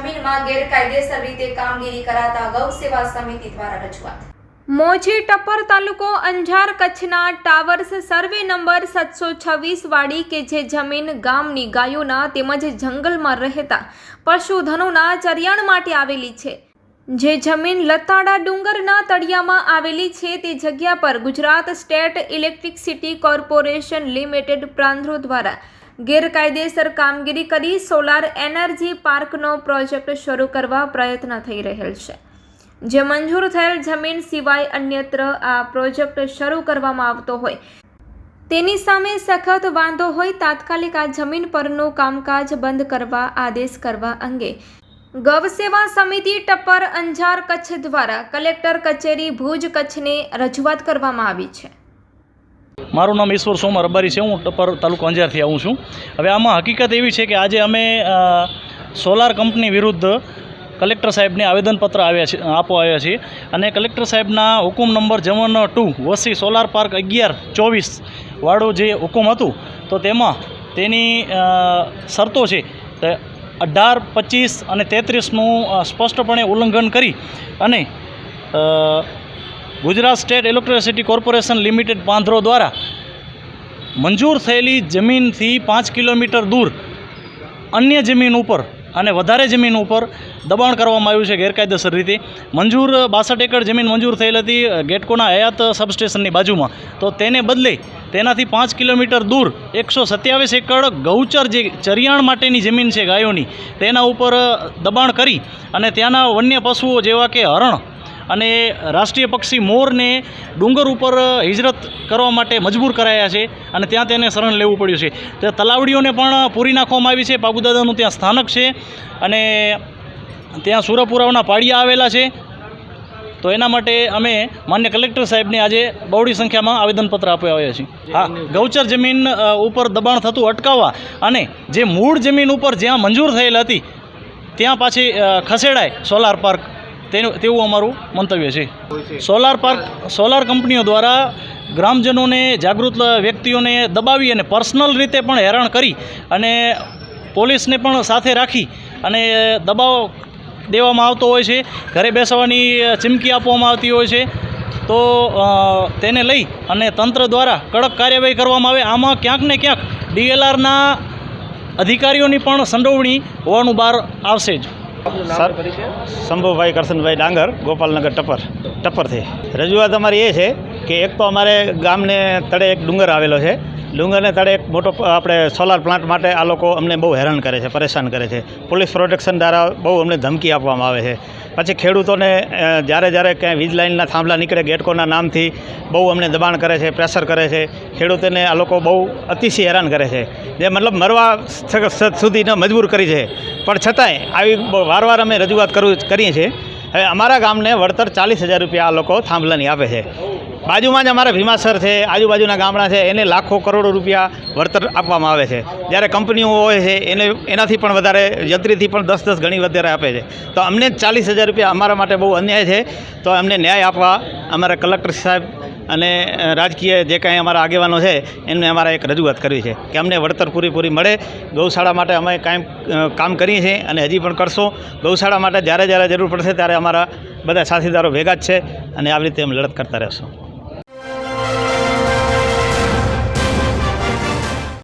જમીનમાં ગેરકાયદેસર રીતે કામગીરી કરાતા ગૌ સેવા સમિતિ દ્વારા રજૂઆત. મોજી ટપ્પર તાલુકો અંજાર કચ્છના ટાવર્સ સર્વે નંબર સાતસો છવ્વીસ વાળી કે જે જમીન ગામની ગાયોના તેમજ જંગલમાં રહેતા પશુધનોના ચરિયાણ માટે આવેલી છે. જે જમીન લતાડા ડુંગરના તળિયામાં આવેલી છે તે જગ્યા પર Gujarat state electricity corporation limited Panandhro દ્વારા ગેરકાયદેસર કામગીરી કરી સોલાર એનર્જી પાર્કનો પ્રોજેક્ટ શરૂ કરવા પ્રયત્ન થઈ રહેલ છે. જે મંજૂર થયેલ જમીન સિવાય અન્યત્ર આ પ્રોજેક્ટ શરૂ કરવામાં આવતો હોય. તેની સામે સખત વાંધો હોય તાત્કાલિક આ જમીન પરનું કામકાજ બંધ કરવા આદેશ કરવા અંગે ગૌસેવા સમિતિ ટપ્પર અંજાર કચ્છ દ્વારા કલેક્ટર કચેરી ભુજ કચ્છને રજૂઆત કરવામાં આવી છે. મારું નામ ઈશ્વર સોમા રબારી છે, હું ટપર તાલુકો અંજારથી આવું છું. હવે આમાં હકીકત એવી છે કે આજે અમે સોલાર કંપની વિરુદ્ધ કલેક્ટર સાહેબને આવેદનપત્ર આવ્યા છે, આપવા આવ્યા છીએ. અને કલેક્ટર સાહેબના હુકુમ નંબર જમન ટુ વસી સોલાર પાર્ક અગિયાર ચોવીસ વાળું જે હુકુમ હતું, તો તેમાં તેની શરતો છે. અઢાર, પચીસ અને તેત્રીસનું સ્પષ્ટપણે ઉલ્લંઘન કરી અને Gujarat state electricity corporation limited Panandhro દ્વારા મંજૂર થયેલી જમીનથી પાંચ કિલોમીટર દૂર અન્ય જમીન ઉપર અને વધારે જમીન ઉપર દબાણ કરવામાં આવ્યું છે ગેરકાયદેસર રીતે. મંજૂર બાસઠ એકર જમીન મંજૂર થયેલ હતી ગેટકોના હયાત સબસ્ટેશનની બાજુમાં. તો તેને બદલે તેનાથી પાંચ કિલોમીટર દૂર એકસો સત્યાવીસ એકર ગૌચર જે ચરિયાણ માટેની જમીન છે ગાયોની, તેના ઉપર દબાણ કરી અને ત્યાંના વન્ય પશુઓ જેવા કે હરણ અને રાષ્ટ્રીય પક્ષી મોરને ડુંગર ઉપર હિજરત કરવા માટે મજબૂર કરાયા છે અને ત્યાં તેને શરણ લેવું પડ્યું છે. તે તલાવડીઓને પણ પૂરી નાખવામાં આવી છે. બાબુદાદાનું ત્યાં સ્થાનક છે અને ત્યાં સુરપુરાઓના પાળિયા આવેલા છે. તો એના માટે અમે માન્ય કલેક્ટર સાહેબને આજે બહોળી સંખ્યામાં આવેદનપત્ર આપવા આવ્યા છીએ. હા, ગૌચર જમીન ઉપર દબાણ થતું અટકાવવા અને જે મૂળ જમીન ઉપર જ્યાં મંજૂર થયેલ હતી, ત્યાં પાછી ખસેડાય સોલાર પાર્ક તેનું તેવું અમારું મંતવ્ય છે. સોલાર પાર્ક, સોલાર કંપનીઓ દ્વારા ગ્રામજનોને, જાગૃત વ્યક્તિઓને દબાવી અને પર્સનલ રીતે પણ હેરાન કરી અને પોલીસને પણ સાથે રાખી અને દબાવ દેવામાં આવતો હોય છે. ઘરે બેસવાની ચીમકી આપવામાં આવતી હોય છે. તો તેને લઈ અને તંત્ર દ્વારા કડક કાર્યવાહી કરવામાં આવે. આમાં ક્યાંક ને ક્યાંક ડીએલઆરના અધિકારીઓની પણ સંડોવણી હોવાનું બહાર આવશે જ. સર શંભુભાઈ કરશનભાઈ ડાંગર ગોપાલનગર ટપર ટપરથી. રજૂઆત અમારી એ છે કે એક તો અમારે ગામને તળે એક ડુંગર આવેલો છે. ડુંગરને તળે એક મોટો આપણે સોલાર પ્લાન્ટ માટે આ લોકો અમને બહુ હેરાન કરે છે, પરેશાન કરે છે. પોલીસ પ્રોટેક્શન દ્વારા બહુ અમને ધમકી આપવામાં આવે છે. પછી ખેડૂતોને જ્યારે જ્યારે ક્યાંય વીજ લાઇનના થાંભલા નીકળે ગેટકોના નામથી બહુ અમને દબાણ કરે છે, પ્રેશર કરે છે. ખેડૂતોને આ લોકો બહુ અતિશય હેરાન કરે છે. જે મતલબ મરવા સુધીને મજબૂર કરી છે. પણ છતાંય આવી વારવાર અમે રજૂઆત કરું, કરીએ છીએ. હવે અમારા ગામને વળતર ચાલીસ હજાર રૂપિયા આ લોકો થાંભલાની આપે છે. બાજુમાં જ અમારા ભીમાસર છે, આજુબાજુના ગામડા છે, એને લાખો કરોડો રૂપિયા વળતર આપવામાં આવે છે. જ્યારે કંપનીઓ હોય છે, એને એનાથી પણ વધારે, યંત્રીથી પણ દસ દસ ગણી વધારે આપે છે. તો અમને ચાલીસ હજાર રૂપિયા અમારા માટે બહુ અન્યાય છે. તો અમને ન્યાય આપવા અમારા કલેક્ટર સાહેબ અને રાજકીય જે કાંઈ અમારા આગેવાનો છે, એમને અમારે એક રજૂઆત કરવી છે કે અમને વળતર પૂરેપૂરી મળે. ગૌશાળા માટે અમે કાંઈ કામ કરીએ છીએ અને હજી પણ કરશું. ગૌશાળા માટે જ્યારે જ્યારે જરૂર પડશે ત્યારે અમારા બધા સાથીદારો ભેગા જ છે અને આવી રીતે અમે લડત કરતા રહેશું.